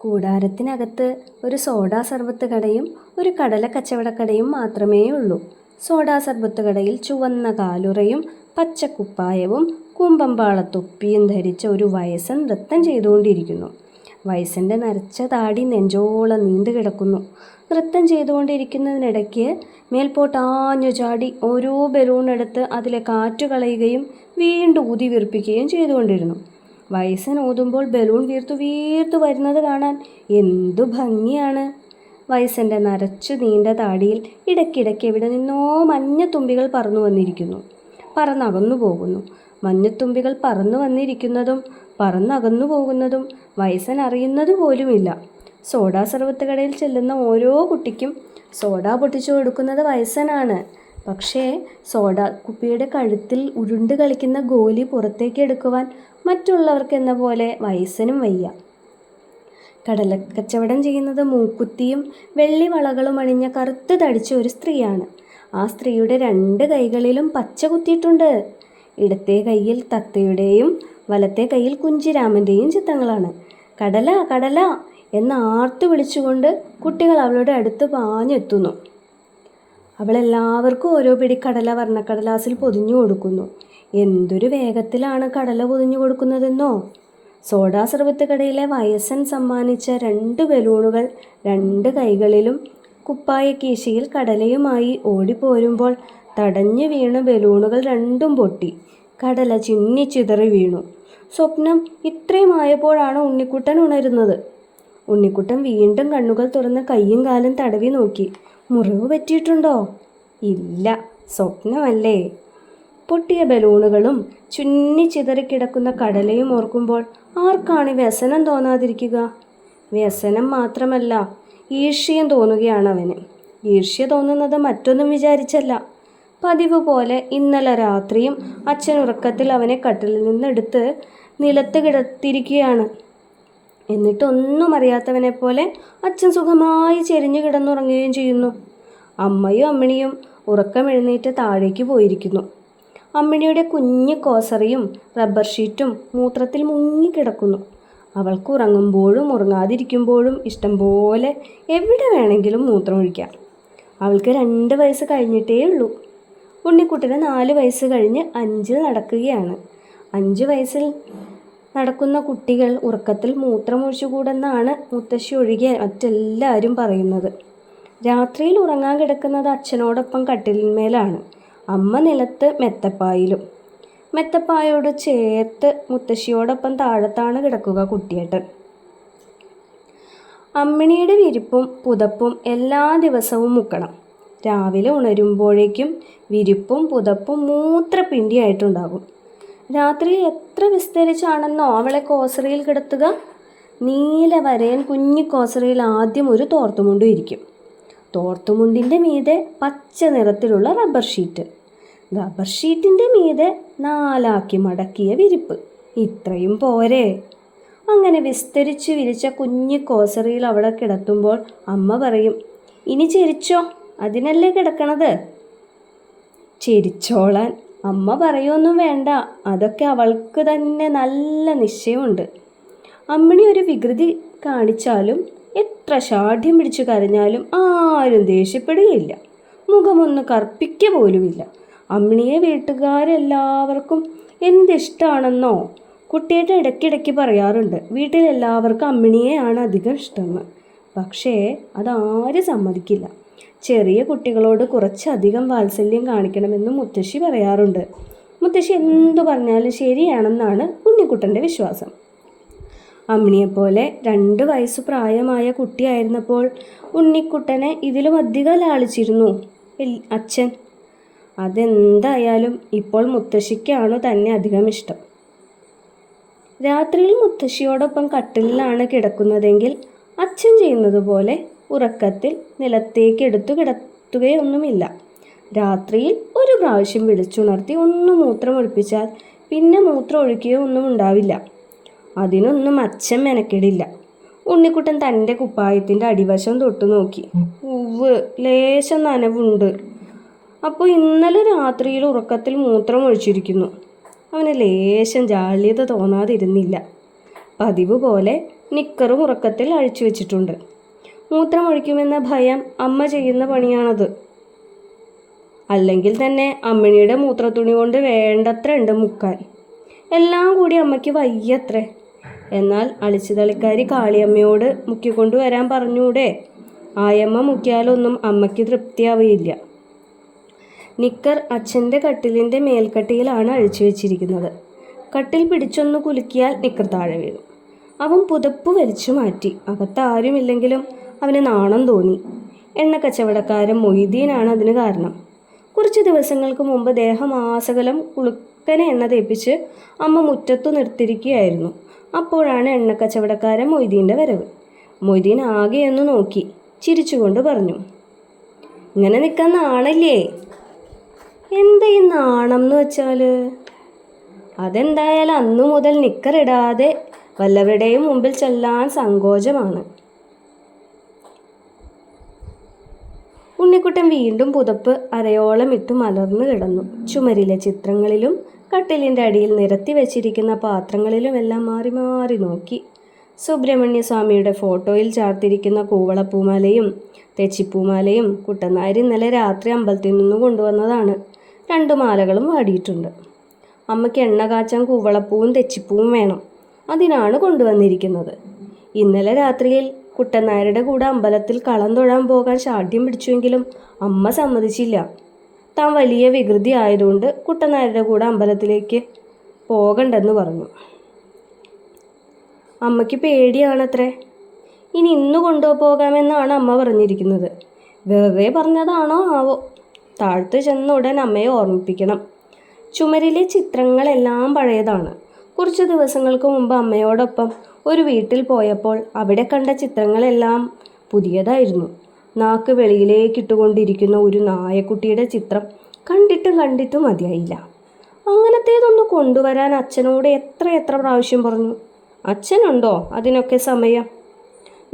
കൂടാരത്തിനകത്ത് ഒരു സോഡാ സർബത്ത് കടയും ഒരു കടല കച്ചവടക്കടയും മാത്രമേ ഉള്ളൂ സോഡാ സർബത്ത് കടയിൽ ചുവന്ന കാലുറയും പച്ചക്കുപ്പായവും കൂമ്പമ്പാളത്തൊപ്പിയും ധരിച്ച ഒരു വയസ്സൻ നൃത്തം ചെയ്തുകൊണ്ടിരിക്കുന്നു. വയസ്സന്റെ നരച്ച താടി നെഞ്ചോളം നീണ്ടു കിടക്കുന്നു. നൃത്തം ചെയ്തുകൊണ്ടിരിക്കുന്നതിനിടയ്ക്ക് മേൽപോട്ടാഞ്ഞു ചാടി ഓരോ ബലൂൺ എടുത്ത് അതിലെ കാറ്റ് കളയുകയും വീണ്ടും ഊതി വീർപ്പിക്കുകയും ചെയ്തുകൊണ്ടിരുന്നു. വയസ്സൻ ഊതുമ്പോൾ ബലൂൺ വീർത്തു വീർത്തു വരുന്നത് കാണാൻ എന്തു ഭംഗിയാണ്. വയസ്സന്റെ നരച്ചു നീണ്ട താടിയിൽ ഇടയ്ക്കിടയ്ക്ക് എവിടെ നിന്നോ മഞ്ഞത്തുമ്പികൾ പറന്നു വന്നിരിക്കുന്നു. പറന്നകന്നു പോകുന്നു. മഞ്ഞത്തുമ്പികൾ പറന്നു വന്നിരിക്കുന്നതും പറന്നകന്നു പോകുന്നതും വയസ്സൻ അറിയുന്നത് പോലുമില്ല. സോഡാ സർവത്ത് കടയിൽ ചെല്ലുന്ന ഓരോ കുട്ടിക്കും സോഡ പൊട്ടിച്ചു കൊടുക്കുന്നത് വയസ്സനാണ്. പക്ഷേ സോഡ കുപ്പിയുടെ കഴുത്തിൽ ഉരുണ്ട് കളിക്കുന്ന ഗോലി പുറത്തേക്ക് എടുക്കുവാൻ മറ്റുള്ളവർക്ക് എന്ന പോലെ വയസ്സനും വയ്യ. കടലക്കച്ചവടം ചെയ്യുന്നത് മൂക്കുത്തിയും വെള്ളി വളകളും അണിഞ്ഞ കറുത്ത് തടിച്ച ഒരു സ്ത്രീയാണ്. ആ സ്ത്രീയുടെ രണ്ട് കൈകളിലും പച്ച കുത്തിയിട്ടുണ്ട്. ഇടത്തെ കയ്യിൽ തത്തയുടെയും വലത്തെ കയ്യിൽ കുഞ്ചിരാമന്റെയും ചിത്രങ്ങളാണ്. കടല കടല എന്ന് ആർത്തു വിളിച്ചുകൊണ്ട് കുട്ടികൾ അവളുടെ അടുത്ത് പാഞ്ഞെത്തുന്നു. അവളെല്ലാവർക്കും ഓരോ പിടി കടല വർണക്കടലാസിൽ പൊതിഞ്ഞു കൊടുക്കുന്നു. എന്തൊരു വേഗത്തിലാണ് കടല പൊതിഞ്ഞു കൊടുക്കുന്നതെന്നോ? സോഡാ സർവത്ത് കടയിലെ വയസ്സൻ സമ്മാനിച്ച രണ്ട് ബലൂണുകൾ രണ്ട് കൈകളിലും കുപ്പായ കീശയിൽ കടലയുമായി ഓടിപ്പോരുമ്പോൾ തടഞ്ഞു വീണ ബലൂണുകൾ രണ്ടും പൊട്ടി. കടല ചിന്നിച്ചിതറി വീണു. സ്വപ്നം ഇത്രയുമായപ്പോഴാണ് ഉണ്ണിക്കുട്ടൻ ഉണരുന്നത്. ഉണ്ണിക്കുട്ടൻ വീണ്ടും കണ്ണുകൾ തുറന്ന് കയ്യും കാലും തടവി നോക്കി. മുറിവ് പറ്റിയിട്ടുണ്ടോ? ഇല്ല സ്വപ്നമല്ലേ. പൊട്ടിയ ബലൂണുകളും ചുന്നി ചിതറിക്കിടക്കുന്ന കടലയും ഓർക്കുമ്പോൾ ആർക്കാണ് വ്യസനം തോന്നാതിരിക്കുക? വ്യസനം മാത്രമല്ല ഈർഷ്യം തോന്നുകയാണ് അവന് ഈർഷ്യ തോന്നുന്നത് മറ്റൊന്നും വിചാരിച്ചല്ല. പതിവ് പോലെ ഇന്നലെ രാത്രിയും അച്ഛൻ ഉറക്കത്തിൽ അവനെ കട്ടിലിൽ നിന്നെടുത്ത് നിലത്ത് കിടത്തിയിരിക്കുകയാണ്. എന്നിട്ടൊന്നും അറിയാത്തവനെ പോലെ അച്ഛൻ സുഖമായി ചെരിഞ്ഞു കിടന്നുറങ്ങുകയും ചെയ്യുന്നു. അമ്മയും അമ്മിണിയും ഉറക്കമെഴുന്നേറ്റ് താഴേക്ക് പോയിരിക്കുന്നു. അമ്മിണിയുടെ കുഞ്ഞു കോസറിയും റബ്ബർ ഷീറ്റും മൂത്രത്തിൽ മുങ്ങിക്കിടക്കുന്നു. അവൾക്ക് ഉറങ്ങുമ്പോഴും ഉറങ്ങാതിരിക്കുമ്പോഴും ഇഷ്ടം പോലെ എവിടെ വേണമെങ്കിലും മൂത്രം ഒഴിക്കാം. അവൾക്ക് രണ്ട് വയസ്സ് കഴിഞ്ഞിട്ടേ ഉള്ളൂ. ഉണ്ണിക്കുട്ടിന് നാല് വയസ്സ് കഴിഞ്ഞ് അഞ്ചിൽ നടക്കുകയാണ്. അഞ്ച് വയസ്സിൽ നടക്കുന്ന കുട്ടികൾ ഉറക്കത്തിൽ മൂത്രമൊഴിച്ചുകൂടെന്നാണ് മുത്തശ്ശി ഒഴികെ മറ്റെല്ലാവരും പറയുന്നത്. രാത്രിയിൽ ഉറങ്ങാൻ കിടക്കുന്നത് അച്ഛനോടൊപ്പം കട്ടിലിന്മേലാണ്. അമ്മ നിലത്ത് മെത്തപ്പായിലും. മെത്തപ്പായോട് ചേർത്ത് മുത്തശ്ശിയോടൊപ്പം താഴത്താണ് കിടക്കുക കുട്ടിയേട്ടൻ. അമ്മിണിയുടെ വിരിപ്പും പുതപ്പും എല്ലാ ദിവസവും മുക്കണം. രാവിലെ ഉണരുമ്പോഴേക്കും വിരിപ്പും പുതപ്പും മൂത്രപ്പിണ്ടിയായിട്ടുണ്ടാകും. രാത്രി എത്ര വിസ്തരിച്ചാണെന്നോ അവളെ കോസറിയിൽ കിടത്തുക? നീല വരയൻ കുഞ്ഞി കോസറിയിൽ ആദ്യം ഒരു തോർത്തുമുണ്ടും ഇരിക്കും. തോർത്തുമുണ്ടിന്റെ മീതെ പച്ച നിറത്തിലുള്ള റബ്ബർ ഷീറ്റ് റബ്ബർ ഷീറ്റിന്റെ മീതെ നാലാക്കി മടക്കിയ വിരിപ്പ്. ഇത്രയും പോരെ. അങ്ങനെ വിസ്തരിച്ച് വിരിച്ച കുഞ്ഞു കോസറിയിൽ അവിടെ കിടത്തുമ്പോൾ അമ്മ പറയും ഇനി ചിരിച്ചോ? അതിനല്ലേ കിടക്കണത്? ചിരിച്ചോളാൻ അമ്മ പറയൊന്നും വേണ്ട. അതൊക്കെ അവൾക്ക് തന്നെ നല്ല നിശ്ചയമുണ്ട്. അമ്മിണി ഒരു വികൃതി കാണിച്ചാലും എത്ര ഷാഠ്യം പിടിച്ചു കരഞ്ഞാലും ആരും ദേഷ്യപ്പെടുകയില്ല. മുഖമൊന്ന് കർപ്പിക്ക പോലുമില്ല. അമ്മിണിയെ വീട്ടുകാരെല്ലാവർക്കും എന്തിഷ്ടമാണെന്നോ കുട്ടിയുടെ ഇടയ്ക്കിടയ്ക്ക് പറയാറുണ്ട്. വീട്ടിലെല്ലാവർക്കും അമ്മിണിയെയാണ് അധികം ഇഷ്ടമെന്ന്. പക്ഷേ അതാരും സമ്മതിക്കില്ല. ചെറിയ കുട്ടികളോട് കുറച്ചധികം വാത്സല്യം കാണിക്കണമെന്ന് മുത്തശ്ശി പറയാറുണ്ട്. മുത്തശ്ശി എന്തു പറഞ്ഞാലും ശരിയാണെന്നാണ് ഉണ്ണിക്കുട്ടന്റെ വിശ്വാസം. അമ്മിണിയെപ്പോലെ രണ്ട് വയസ്സ് പ്രായമായ കുട്ടിയായിരുന്നപ്പോൾ ഉണ്ണിക്കുട്ടനെ ഇതിലും അധികം ലാളിച്ചിരുന്നു. അച്ഛൻ. അതെന്തായാലും ഇപ്പോൾ മുത്തശ്ശിക്കാണ് തന്നെ അധികം ഇഷ്ടം. രാത്രിയിൽ മുത്തശ്ശിയോടൊപ്പം കട്ടിലിലാണ് കിടക്കുന്നതെങ്കിൽ അച്ഛൻ ചെയ്യുന്നത് പോലെ ഉറക്കത്തിൽ നിലത്തേക്ക് എടുത്തു കിടത്തുകയൊന്നുമില്ല. രാത്രിയിൽ ഒരു പ്രാവശ്യം വിളിച്ചുണർത്തി ഒന്ന് മൂത്രം ഒഴിപ്പിച്ചാൽ പിന്നെ മൂത്രം ഒഴിക്കുകയോ ഒന്നും ഉണ്ടാവില്ല. അതിനൊന്നും അച്ഛൻ മെനക്കെടില്ല. ഉണ്ണിക്കുട്ടൻ തന്റെ കുപ്പായത്തിന്റെ അടിവശം തൊട്ട് നോക്കി. ഉവ് ലേശം നനവുണ്ട്. അപ്പോൾ ഇന്നലെ രാത്രിയിൽ ഉറക്കത്തിൽ മൂത്രം ഒഴിച്ചിരിക്കുന്നു. അവന് ലേശം ജാള്യത തോന്നാതിരുന്നില്ല. പതിവ് പോലെ നിക്കറും ഉറക്കത്തിൽ അഴിച്ചു വെച്ചിട്ടുണ്ട്. മൂത്രമൊഴിക്കുമെന്ന ഭയം അമ്മ ചെയ്യുന്ന പണിയാണത്. അല്ലെങ്കിൽ തന്നെ അമ്മിണിയുടെ മൂത്രത്തുണി കൊണ്ട് വേണ്ടത്ര ഉണ്ട് മുക്കാൻ. എല്ലാം കൂടി അമ്മയ്ക്ക് വയ്യത്രേ. എന്നാൽ അളിച്ചുതളിക്കാരി കാളിയമ്മയോട് മുക്കിക്കൊണ്ടു വരാൻ പറഞ്ഞൂടെ. ആയമ്മ മുക്കിയാലൊന്നും അമ്മയ്ക്ക് തൃപ്തിയാവുകയില്ല. നിക്കർ അച്ഛന്റെ കട്ടിലിന്റെ മേൽക്കട്ടിയിലാണ് അഴിച്ചു വെച്ചിരിക്കുന്നത്. കട്ടിൽ പിടിച്ചൊന്ന് കുലുക്കിയാൽ നിക്കർ താഴെ വീഴും. അവൻ പുതപ്പ് വലിച്ചു മാറ്റി. അകത്ത് ആരുമില്ലെങ്കിലും അവന് നാണം തോന്നി. എണ്ണ കച്ചവടക്കാരൻ മൊയ്തീനാണ് അതിന് കാരണം. കുറച്ച് ദിവസങ്ങൾക്ക് മുമ്പ് ദേഹമാസകലം കുളുക്കനെ എണ്ണ തേപ്പിച്ച് അമ്മ മുറ്റത്തു നിർത്തിയിരിക്കുകയായിരുന്നു. അപ്പോഴാണ് എണ്ണ കച്ചവടക്കാരൻ മൊയ്തീന്റെ വരവ്. മൊയ്തീൻ ആകെയൊന്ന് നോക്കി ചിരിച്ചുകൊണ്ട് പറഞ്ഞു ഇങ്ങനെ നിൽക്കാൻ നാണല്ലേ? എന്താ ഈ നാണം എന്ന് വെച്ചാൽ അതെന്തായാലും അന്നു മുതൽ നിക്കറിടാതെ വല്ലവരുടെയും മുമ്പിൽ ചെല്ലാൻ സങ്കോചമാണ്. ഉണ്ണിക്കുട്ടൻ വീണ്ടും പുതപ്പ് അരയോളം ഇട്ടു മലർന്നു കിടന്നു. ചുമരിലെ ചിത്രങ്ങളിലും കട്ടിലിന്റെ അടിയിൽ നിരത്തി വെച്ചിരിക്കുന്ന പാത്രങ്ങളിലുമെല്ലാം മാറി മാറി നോക്കി. സുബ്രഹ്മണ്യ സ്വാമിയുടെ ഫോട്ടോയിൽ ചാർത്തിരിക്കുന്ന കൂവളപ്പൂമാലയും തെച്ചിപ്പൂമാലയും കുട്ടനാരി ഇന്നലെ രാത്രി അമ്പലത്തിൽ നിന്ന് കൊണ്ടുവന്നതാണ്. രണ്ടു മാലകളും വാടിയിട്ടുണ്ട്. അമ്മയ്ക്ക് എണ്ണ കാച്ചാൻ കൂവളപ്പൂവും തെച്ചിപ്പൂവും വേണം. അതിനാണ് കൊണ്ടുവന്നിരിക്കുന്നത്. ഇന്നലെ രാത്രിയിൽ കുട്ടനായരുടെ കൂടെ അമ്പലത്തിൽ കളം തൊഴാൻ പോകാൻ ഷാഠ്യം പിടിച്ചുവെങ്കിലും അമ്മ സമ്മതിച്ചില്ല. താൻ വലിയ വികൃതി ആയതുകൊണ്ട് കുട്ടനായരുടെ കൂടെ അമ്പലത്തിലേക്ക് പോകണ്ടെന്ന് പറഞ്ഞു. അമ്മയ്ക്ക് പേടിയാണത്രേ. ഇനി ഇന്ന് കൊണ്ടുപോകാമെന്നാണ് അമ്മ പറഞ്ഞിരിക്കുന്നത്. വെറുതെ പറഞ്ഞതാണോ ആവോ? താഴ്ത്തു ചെന്ന ഉടൻ അമ്മയെ ഓർമ്മിപ്പിക്കണം. ചുമരിലെ ചിത്രങ്ങളെല്ലാം പഴയതാണ്. കുറച്ച് ദിവസങ്ങൾക്ക് മുമ്പ് അമ്മയോടൊപ്പം ഒരു വീട്ടിൽ പോയപ്പോൾ അവിടെ കണ്ട ചിത്രങ്ങളെല്ലാം പുതിയതായിരുന്നു. നാക്ക് വെളിയിലേക്കിട്ടുകൊണ്ടിരിക്കുന്ന ഒരു നായക്കുട്ടിയുടെ ചിത്രം കണ്ടിട്ടും കണ്ടിട്ടും മതിയായില്ല. അങ്ങനത്തേതൊന്ന് കൊണ്ടുവരാൻ അച്ഛനോട് എത്ര എത്ര പ്രാവശ്യം പറഞ്ഞു? അച്ഛനുണ്ടോ അതിനൊക്കെ സമയം?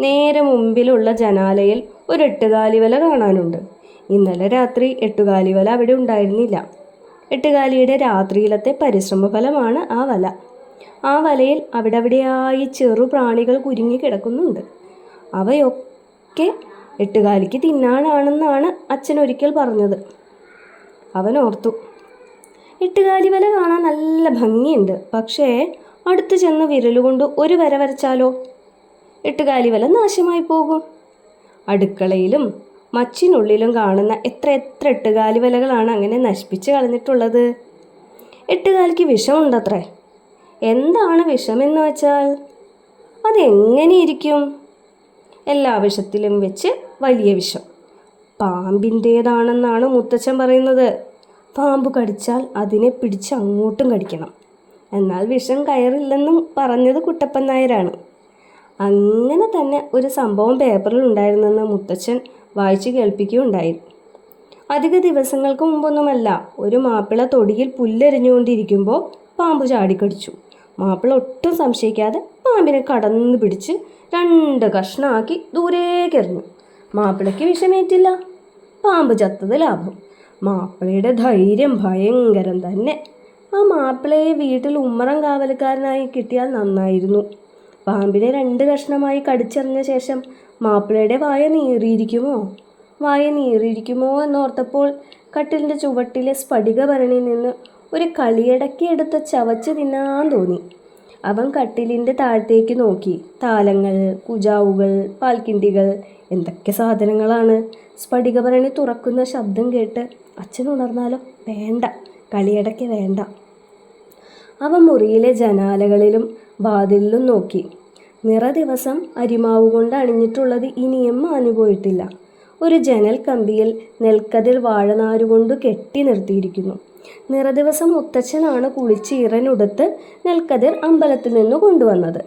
നേരെ മുമ്പിലുള്ള ജനാലയിൽ ഒരു എട്ടുകാലിവല കാണാനുണ്ട്. ഇന്നലെ രാത്രി എട്ടുകാലിവല അവിടെ ഉണ്ടായിരുന്നില്ല. എട്ടുകാലിയുടെ രാത്രിയിലത്തെ പരിശ്രമഫലമാണ് ആ വല. ആ വലയിൽ അവിടെവിടെയായി ചെറു പ്രാണികൾ കുരുങ്ങി കിടക്കുന്നുണ്ട്. അവയൊക്കെ എട്ടുകാലിക്ക് തിന്നാനാണെന്നാണ് അച്ഛൻ ഒരിക്കൽ പറഞ്ഞത്. അവൻ ഓർത്തു എട്ടുകാലി വല കാണാൻ നല്ല ഭംഗിയുണ്ട്. പക്ഷേ അടുത്ത് ചെന്ന് വിരലുകൊണ്ട് ഒരു വര വരച്ചാലോ? എട്ടുകാലി വല നാശമായി പോകും. അടുക്കളയിലും മച്ചിനുള്ളിലും കാണുന്ന എത്ര എത്ര എട്ടുകാലി വലകളാണ് അങ്ങനെ നശിപ്പിച്ച് കളഞ്ഞിട്ടുള്ളത്? എട്ടുകാലിക്ക് വിഷമുണ്ടത്രേ. എന്താണ് വിഷമെന്ന് വെച്ചാൽ അതെങ്ങനെയിരിക്കും എല്ലാ വിഷത്തിലും വെച്ച് വലിയ വിഷം. പാമ്പിന്റേതാണെന്നാണ് മുത്തച്ഛൻ പറയുന്നത്. പാമ്പ് കടിച്ചാൽ അതിനെ പിടിച്ച് അങ്ങോട്ടും കടിക്കണം. എന്നാൽ വിഷം കയറില്ലെന്നും പറഞ്ഞത് കുട്ടപ്പൻ നായരാണ്. അങ്ങനെ തന്നെ ഒരു സംഭവം പേപ്പറിൽ ഉണ്ടായിരുന്നെന്ന് മുത്തച്ഛൻ വായിച്ചു കേൾപ്പിക്കുകയുണ്ടായി. അധിക ദിവസങ്ങൾക്ക് മുമ്പൊന്നുമല്ല ഒരു മാപ്പിള തൊടിയിൽ പുല്ലെറിഞ്ഞുകൊണ്ടിരിക്കുമ്പോൾ പാമ്പ് ചാടിക്കടിച്ചു. മാപ്പിള ഒട്ടും സംശയിക്കാതെ പാമ്പിനെ കടന്ന് പിടിച്ച് രണ്ട് കഷ്ണമാക്കി ദൂരേക്കെറിഞ്ഞു മാപ്പിളയ്ക്ക് വിഷമേറ്റില്ല. പാമ്പ് ചത്തത് ലാഭം. മാപ്പിളയുടെ ധൈര്യം ഭയങ്കരം തന്നെ. ആ മാപ്പിളയെ വീട്ടിൽ ഉമ്മറം കാവലക്കാരനായി കിട്ടിയാൽ നന്നായിരുന്നു. പാമ്പിനെ രണ്ട് കഷ്ണമായി കടിച്ചെറിഞ്ഞ ശേഷം മാപ്പിളയുടെ വായ നീറിയിരിക്കുമോ? വായ നീറിയിരിക്കുമോ എന്നോർത്തപ്പോൾ കട്ടിലിന്റെ ചുവട്ടിലെ സ്ഫടിക ഭരണിയിൽ നിന്ന് ഒരു കളിയടക്കി എടുത്ത് ചവച്ച് തിന്നാൻ തോന്നി. അവൻ കട്ടിലിന്റെ താഴത്തേക്ക് നോക്കി. താലങ്ങൾ കുജാവുകൾ പാൽക്കിണ്ടികൾ എന്തൊക്കെ സാധനങ്ങളാണ്? സ്ഫടികഭരണി തുറക്കുന്ന ശബ്ദം കേട്ട് അച്ഛൻ ഉണർന്നാലോ? വേണ്ട. കളിയടക്ക് വേണ്ട. അവൻ മുറിയിലെ ജനാലകളിലും വാതിലിലും നോക്കി. നിറ ദിവസം അരിമാവ് കൊണ്ട് അണിഞ്ഞിട്ടുള്ളത് ഇനിയും മാഞ്ഞുപോയിട്ടില്ല. ഒരു ജനൽ കമ്പിയിൽ നെൽക്കതിർ വാഴനാരുകൊണ്ട് കെട്ടി നിർത്തിയിരിക്കുന്നു. നിറദിവസം മുത്തച്ഛനാണ് കുളിച്ച് ഇറനുടുത്ത് നെൽക്കതിർ അമ്പലത്തിൽ നിന്ന് കൊണ്ടുവന്നത്.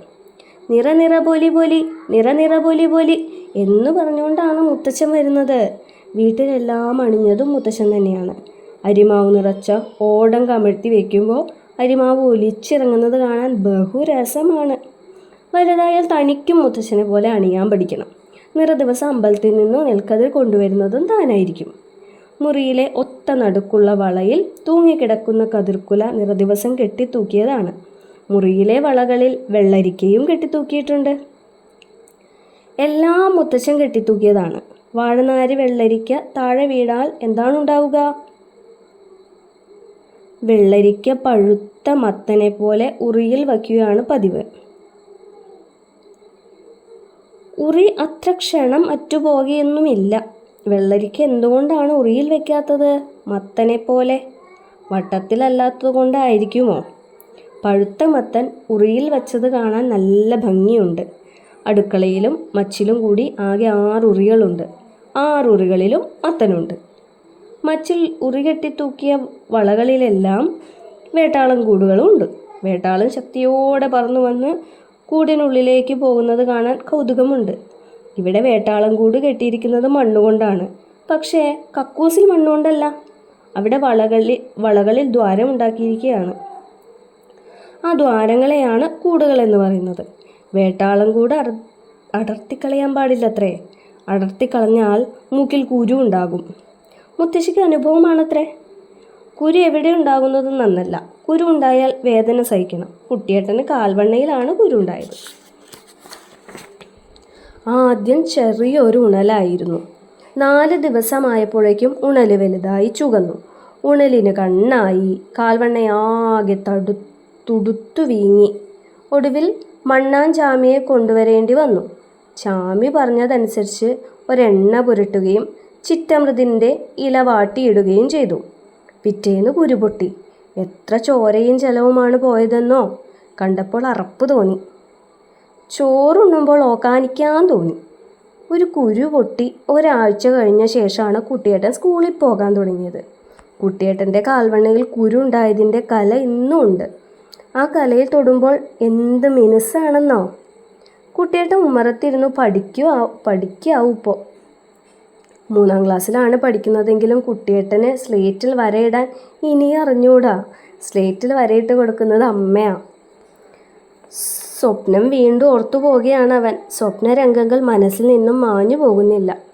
നിറ നിറ പോലി പോലി നിറ നിറ പോലി പോലി എന്ന് പറഞ്ഞുകൊണ്ടാണ് മുത്തച്ഛൻ വരുന്നത്. വീട്ടിലെല്ലാം അണിഞ്ഞതും മുത്തച്ഛൻ തന്നെയാണ്. അരിമാവ് നിറച്ച ഓടം കമഴ്ത്തി വയ്ക്കുമ്പോൾ അരിമാവ് ഒലിച്ചിറങ്ങുന്നത് കാണാൻ ബഹുരസമാണ്. വലുതായാൽ തനിക്കും മുത്തച്ഛനെ പോലെ അണിയാൻ പഠിക്കണം. നിറ ദിവസം അമ്പലത്തിൽ നിന്നോ നെൽക്കതിർ കൊണ്ടുവരുന്നതും താനായിരിക്കും. മുറിയിലെ ഒത്ത നടുക്കുള്ള വളയിൽ തൂങ്ങിക്കിടക്കുന്ന കതിർക്കുല നിറദിവസം കെട്ടിത്തൂക്കിയതാണ്. മുറിയിലെ വളകളിൽ വെള്ളരിക്കയും കെട്ടിത്തൂക്കിയിട്ടുണ്ട്. എല്ലാം മുത്തച്ഛൻ കെട്ടിത്തൂക്കിയതാണ്. വാഴനാരി വെള്ളരിക്ക താഴെ വീടാൽ എന്താണ് ഉണ്ടാവുക വെള്ളരിക്ക പഴുത്ത മത്തനെ പോലെ ഉറിയിൽ വയ്ക്കുകയാണ് പതിവ്. ഉറി അത്ര ക്ഷണം അറ്റുപോകുകയൊന്നുമില്ല വെള്ളരിക്ക എന്തുകൊണ്ടാണ് ഉറിയിൽ വെക്കാത്തത്? മത്തനെ പോലെ. വട്ടത്തിലല്ലാത്തത് കൊണ്ടായിരിക്കുമോ പഴുത്ത മത്തൻ ഉറിയിൽ വച്ചത് കാണാൻ നല്ല ഭംഗിയുണ്ട്. അടുക്കളയിലും മച്ചിലും കൂടി ആകെ ആറ് ഉറികളുണ്ട് ആറ് മത്തനുണ്ട്. മച്ചിൽ ഉറി കെട്ടി തൂക്കിയ വളകളിലെല്ലാം വേട്ടാളം കൂടുകളും ഉണ്ട് വേട്ടാളൻ ശക്തിയോടെ പറന്നു വന്ന് കൂടിനുള്ളിലേക്ക് പോകുന്നത് കാണാൻ കൗതുകമുണ്ട്. ഇവിടെ വേട്ടാളം കൂട് കെട്ടിയിരിക്കുന്നത് മണ്ണുകൊണ്ടാണ്. പക്ഷേ കക്കൂസിൽ മണ്ണുകൊണ്ടല്ല. അവിടെ വളകളിൽ വളകളിൽ ദ്വാരം ഉണ്ടാക്കിയിരിക്കുകയാണ് ആ ദ്വാരങ്ങളെയാണ് കൂടുകൾ എന്ന് പറയുന്നത്. വേട്ടാളം കൂട് അട അടർത്തിക്കളയാൻ പാടില്ലത്രേ. അടർത്തിക്കളഞ്ഞാൽ മൂക്കിൽ കുരു ഉണ്ടാകും. മുത്തശ്ശിക്ക് അനുഭവമാണത്രേ. കുരു എവിടെ ഉണ്ടാകുന്നത് നന്നല്ല കുരു ഉണ്ടായാൽ വേദന സഹിക്കണം. കുട്ടിയേട്ടന് കാൽവണ്ണയിലാണ് കുരു ഉണ്ടായത്. ആദ്യം ചെറിയൊരു ഉണലായിരുന്നു. നാല് ദിവസമായപ്പോഴേക്കും ഉണൽ വലുതായി ചുകന്നു ഉണലിന് കണ്ണായി കാൽവണ്ണയാകെ തടു തുടുത്തു വീങ്ങി. ഒടുവിൽ മണ്ണാൻ ചാമിയെ കൊണ്ടുവരേണ്ടി വന്നു. ചാമി പറഞ്ഞതനുസരിച്ച് ഒരെണ്ണ പുരട്ടുകയും ചിറ്റമൃതിന്റെ ഇല വാട്ടിയിടുകയും ചെയ്തു. പിറ്റേന്ന് കുരുപൊട്ടി എത്ര ചോരയും ചെലവുമാണ് പോയതെന്നോ കണ്ടപ്പോൾ അറപ്പ് തോന്നി. ചോറുണ്ണുമ്പോൾ ഓക്കാനിക്കാൻ തോന്നി. ഒരു കുരു പൊട്ടി ഒരാഴ്ച കഴിഞ്ഞ ശേഷമാണ് കുട്ടിയേട്ടൻ സ്കൂളിൽ പോകാൻ തുടങ്ങിയത്. കുട്ടിയേട്ടന്റെ കാൽവണ്ണയിൽ കുരു ഉണ്ടായതിന്റെ കല ഇന്നും ഉണ്ട്. ആ കലയിൽ തൊടുമ്പോൾ എന്ത് മിനുസാണെന്നോ. കുട്ടിയേട്ടൻ ഉമ്മറത്തിരുന്ന് പഠിക്കുക പഠിക്കാവും ഇപ്പോൾ മൂന്നാം ക്ലാസ്സിലാണ് പഠിക്കുന്നതെങ്കിലും കുട്ടിയേട്ടന് സ്ലേറ്റിൽ വരയിടാൻ ഇനി അറിഞ്ഞൂടാ. സ്ലേറ്റിൽ വരയിട്ട് കൊടുക്കുന്നത് അമ്മയാ. സ്വപ്നം വീണ്ടും ഓർത്തു പോവുകയാണ് അവൻ. സ്വപ്നരംഗങ്ങൾ മനസ്സിൽ നിന്നും മാഞ്ഞു പോകുന്നില്ല